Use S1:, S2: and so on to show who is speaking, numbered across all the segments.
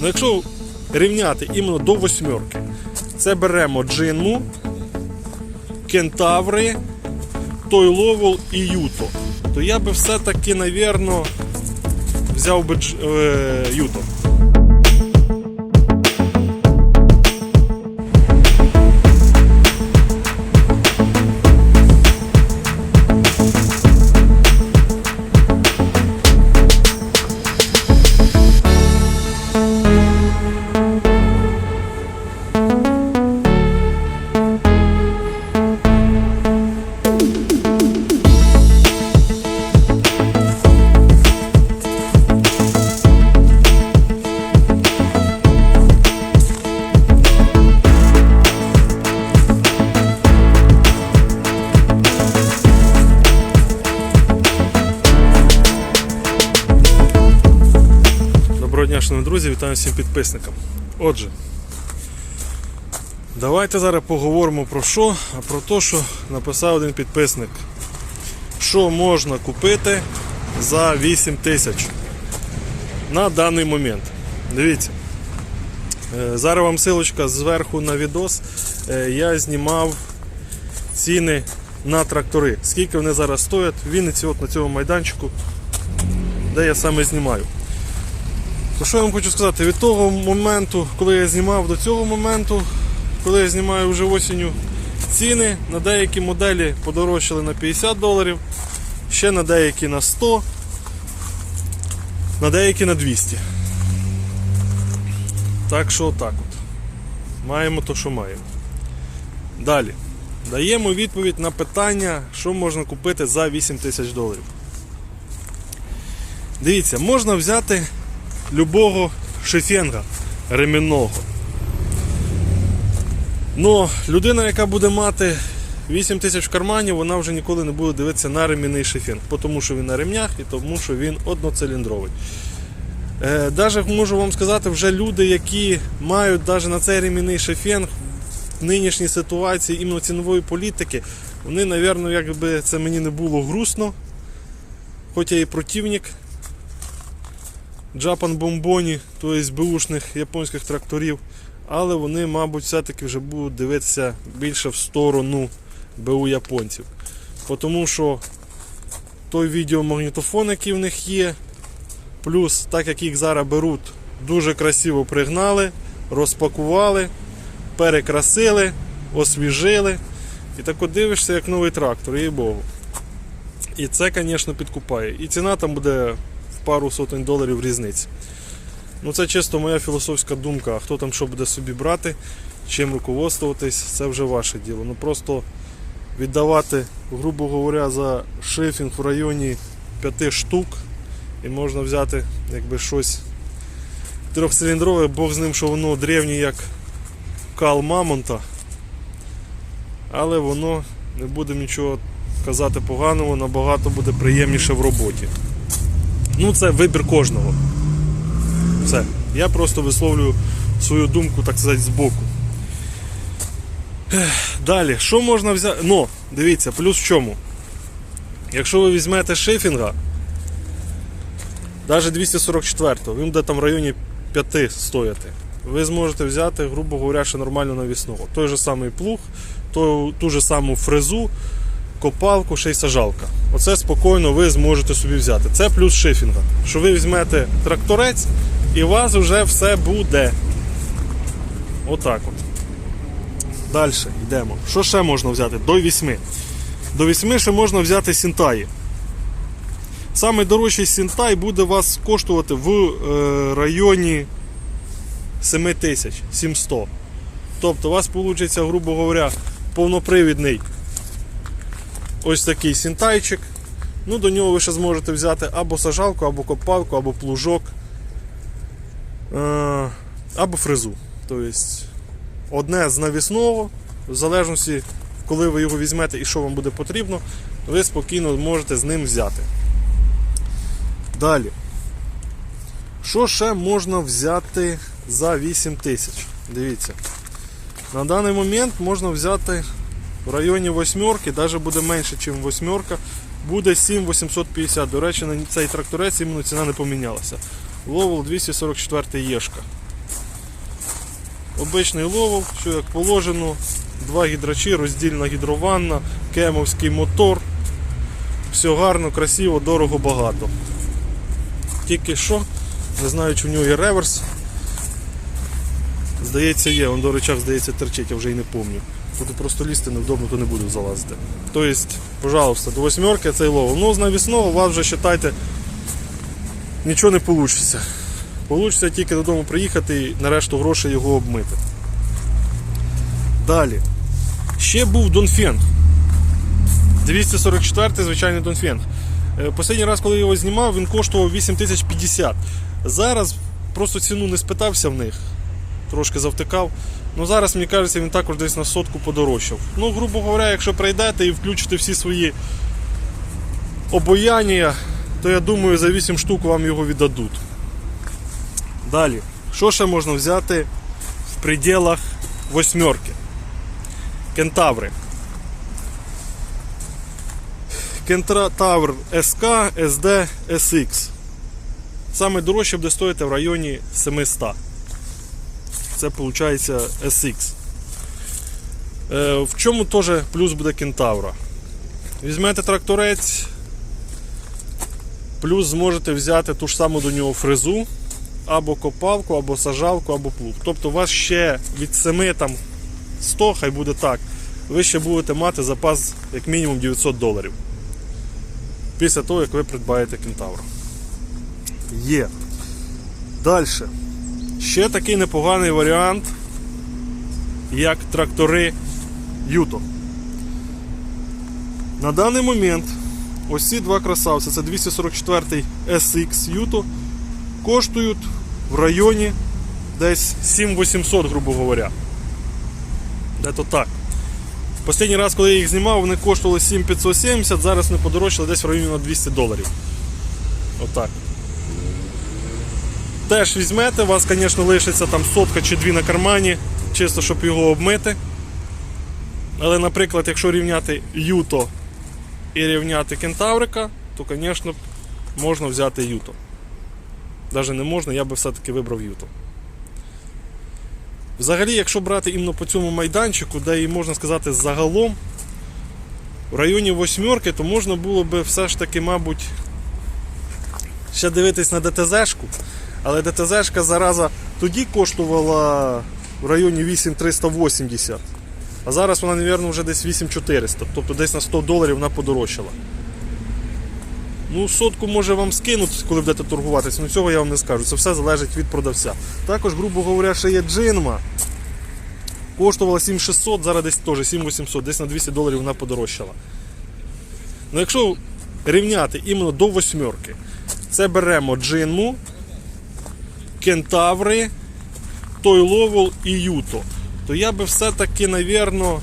S1: Ну якщо рівняти іменно до восьмерки, це беремо джинму, кентаври, той ловол і юто. То я би все-таки, навірно, взяв би е, юто. Доброго дня, шановні друзі, вітаю всім підписникам. Отже, давайте зараз поговоримо про що, а про те, що написав один підписник. Що можна купити за 8 тисяч на даний момент. Дивіться. Е, Зараз вам силочка зверху на відос. Е, Я знімав ціни на трактори. Скільки вони зараз стоять в Вінниці, от на цьому майданчику, де я саме знімаю. То що я вам хочу сказати, від того моменту, коли я знімав до цього моменту, коли я знімаю вже осінню, ціни на деякі моделі подорожчали на 50 доларів, ще на деякі на 100, на деякі на 200. Так що отак от. Маємо то, що маємо. Далі. Даємо відповідь на питання, що можна купити за 8 тисяч доларів. Дивіться, можна взяти любого шефенга ремінного. Но людина, яка буде мати 8 тисяч в кармані, вона вже ніколи не буде дивитися на ремінний шефенг, тому що він на ремнях і тому, що він одноциліндровий. Е, Даже можу вам сказати, вже люди, які мають даже на цей ремінний шефенг в нинішній ситуації іменно цінової політики, вони, напевно, якби це мені не було грустно, хоч я і противник Джапан Бомбоні, тобто бушних японських тракторів, але вони, мабуть, все-таки вже будуть дивитися більше в сторону БУ японців. Тому що той відеомагнітофон, який в них є, плюс, так як їх зараз беруть, дуже красиво пригнали, розпакували, перекрасили, освіжили. І так от дивишся, як новий трактор, їй Богу. І це, звісно, підкупає. І ціна там буде пару сотень доларів різниці. Ну це чисто моя філософська думка. Хто там що буде собі брати, чим руководствуватись, це вже ваше діло. Ну просто віддавати, грубо говоря, за шифінг в районі 5 штук і можна взяти якби щось трьохциліндрове, Бог з ним, що воно древнє як кал Мамонта. Але воно не буде нічого казати поганого, набагато буде приємніше в роботі. Ну, це вибір кожного. Все. Я просто висловлюю свою думку, так сказати, збоку. Ех, Далі, що можна взяти? Ну, дивіться, плюс в чому. Якщо ви візьмете шифінга, навіть 244 він буде там в районі 5 стояти. Ви зможете взяти, грубо говоря, ще нормально навісного. Той же самий плуг, ту, ту же саму фрезу, копалку, ще й сажалка. Оце спокійно ви зможете собі взяти. Це плюс шифінга. Що ви візьмете тракторець і у вас вже все буде. Отак от. Далі йдемо. Що ще можна взяти? До 8. До 8 ще можна взяти сінтаї. Саме дорожчий сінтай буде вас коштувати в е, районі 7700. Тобто у вас вийде, грубо говоря, повнопривідний ось такий сінтайчик. Ну, до нього ви ще зможете взяти або сажалку, або копалку, або плужок, е, або фрезу. Тобто одне з навісного, в залежності, коли ви його візьмете і що вам буде потрібно, ви спокійно можете з ним взяти. Далі. Що ще можна взяти за 8 тисяч? Дивіться. На даний момент можна взяти в районі восьмерки, навіть буде менше, ніж восьмерка, буде 7850. До речі, на цей тракторець іменно ціна не помінялася. Ловол 244 Єшка. обичний ловол, що як положено, два гідрачі, роздільна гідрованна, кемовський мотор. Все гарно, красиво, дорого, багато. Тільки що, не знаю, чи в нього є реверс. Здається, є, он до речах, здається, терчить, я вже і не пам'ятаю. Буду просто лізти невдобно, то не буду залазити. Тобто, пожалуйста, до восьмерки цей ловол. Ну, з навісного у вас вже вважайте, нічого не вийде. Получиться тільки додому приїхати і на решту грошей його обмити. Далі. Ще був Донфенг. 244-й звичайний Донфенг. Е, Останній раз, коли я його знімав, він коштував 8050. Зараз просто ціну не спитався в них, трошки завтикав. Ну зараз, мені кажеться, він також десь на сотку подорожчав. Ну, грубо говоря, якщо прийдете і включите всі свої обояння, то я думаю, за 8 штук вам його віддадуть. Далі. Що ще можна взяти в пределах восьмерки? Кентаври. Кентавр СК, SD, SX. Саме дорожче буде стоїти в районі 700. Це виходить SX. Е, в чому теж плюс буде кентавра? Візьмете тракторець, плюс зможете взяти ту ж саму до нього фрезу, або копалку, або сажалку, або плуг. Тобто у вас ще від 7 там 100, хай буде так. Ви ще будете мати запас як мінімум 900 доларів. Після того, як ви придбаєте кентавр. Є. Далі. Ще такий непоганий варіант, як трактори Юто. На даний момент ось ці два красавці, це 244 SX Юто, коштують в районі десь 7800, грубо говоря. Де-то так. Останній раз, коли я їх знімав, вони коштували 7570, зараз вони подорожчали десь в районі на 200 доларів. Отак. Теж візьмете, у вас, звісно, лишиться там сотка чи дві на кармані, чисто щоб його обмити. Але, наприклад, якщо рівняти Юто і рівняти кентаврика, то, звісно, можна взяти Юто. Навіть не можна, я би все-таки вибрав Юто. Взагалі, якщо брати іменно по цьому майданчику, де і можна сказати загалом, в районі восьмерки, то можна було би все ж таки, мабуть, ще дивитись на ДТЗ-шку. Але ДТЗ-шка зараза тоді коштувала в районі 8380. А зараз вона, мабуть, вже десь 8400. Тобто десь на 100 доларів вона подорожчала. Ну, сотку може вам скинуть, коли будете торгуватися, ну цього я вам не скажу. Це все залежить від продавця. Також, грубо говоря, ще є джинма. Коштувала 7600, зараз десь теж 7800, десь на 200 доларів вона подорожчала. Ну, якщо рівняти іменно до восьмерки, це беремо джинму, кентаври, той ловол і юто. То я би все-таки, навірно,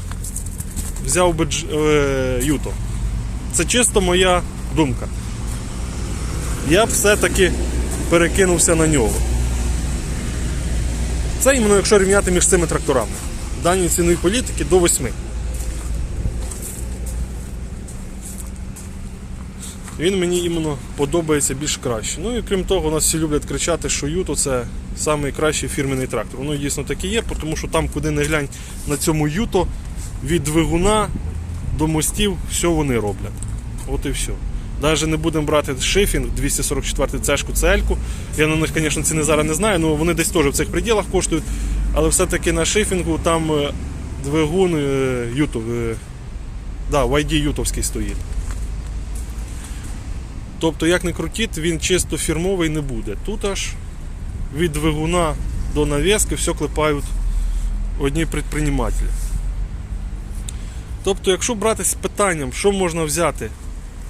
S1: взяв би дж... е... юто. Це чисто моя думка. Я б все-таки перекинувся на нього. Це іменно якщо рівняти між цими тракторами. Дані цінові політики до 8. Він мені іменно подобається більш краще. Ну і крім того, у нас всі люблять кричати, що Юто це найкращий фірменний трактор. Воно дійсно так і є, тому що там, куди не глянь на цьому Юто, від двигуна до мостів, все вони роблять. От і все. Навіть не будемо брати шифінг 244 цешку цельку. Я на них, звісно, ціни зараз не знаю, але вони десь теж в цих пределах коштують. Але все-таки на шифінгу там е, двигун е, Ютов, е, да, YD Ютовський стоїть. Тобто, як не крутіть, він чисто фірмовий не буде. Тут аж від двигуна до навіски все клепають одні предпринимателі. Тобто, якщо брати з питанням, що можна взяти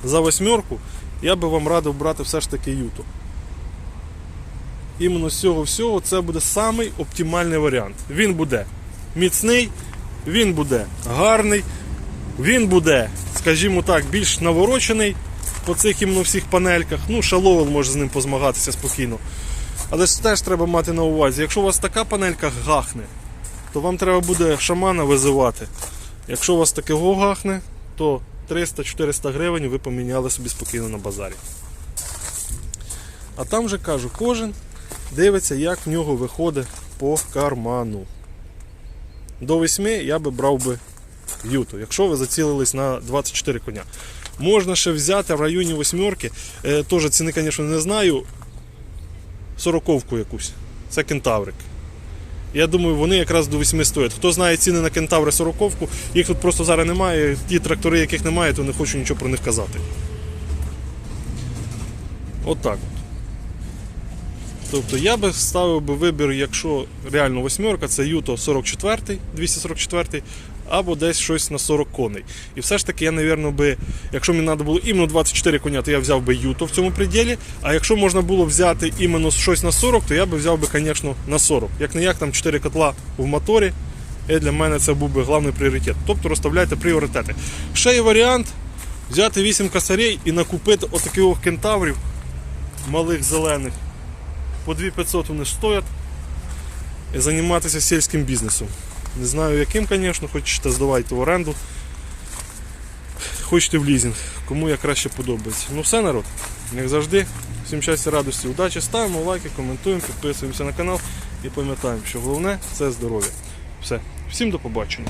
S1: за восьмерку, я би вам радив брати все ж таки Юту. Іменно з цього всього це буде самий оптимальний варіант. Він буде міцний, він буде гарний, він буде, скажімо так, більш наворочений по цих іменно всіх панельках. Ну, шаловел може з ним позмагатися спокійно. Але ж теж треба мати на увазі, якщо у вас така панелька гахне, то вам треба буде шамана визивати. Якщо у вас таке гахне, то 300-400 гривень ви поміняли собі спокійно на базарі. А там вже кажу, кожен дивиться, як в нього виходить по карману. до 8 я би брав би юту, якщо ви зацілились на 24 коня. Можна ще взяти в районі восьмерки, е, теж ціни, звісно, не знаю. Сороковку якусь. Це кентаврик. Я думаю, вони якраз до 8 стоять. Хто знає ціни на кентаври 40 їх тут просто зараз немає. Ті трактори, яких немає, то не хочу нічого про них казати. Отак. От Тобто я би ставив би вибір, якщо реально восьмерка, це Юто 44, 244, або десь щось на 40 коней. І все ж таки, я, напевно, би, якщо мені треба було іменно 24 коня, то я взяв би Юто в цьому приділі. А якщо можна було взяти іменно щось на 40, то я би взяв би, звісно, на 40. Як не як там 4 котла в моторі. І для мене це був би головний пріоритет. Тобто розставляйте пріоритети. Ще є варіант взяти 8 косарей і накупити отаких от кентаврів малих зелених. По 2500 вони стоять і займатися сільським бізнесом. Не знаю яким, звісно, хочете здавайте в оренду. Хочете в лізінг, кому як краще подобається. Ну все, народ, як завжди, всім щастя, радості, удачі, ставимо лайки, коментуємо, підписуємося на канал і пам'ятаємо, що головне це здоров'я. Все, всім до побачення.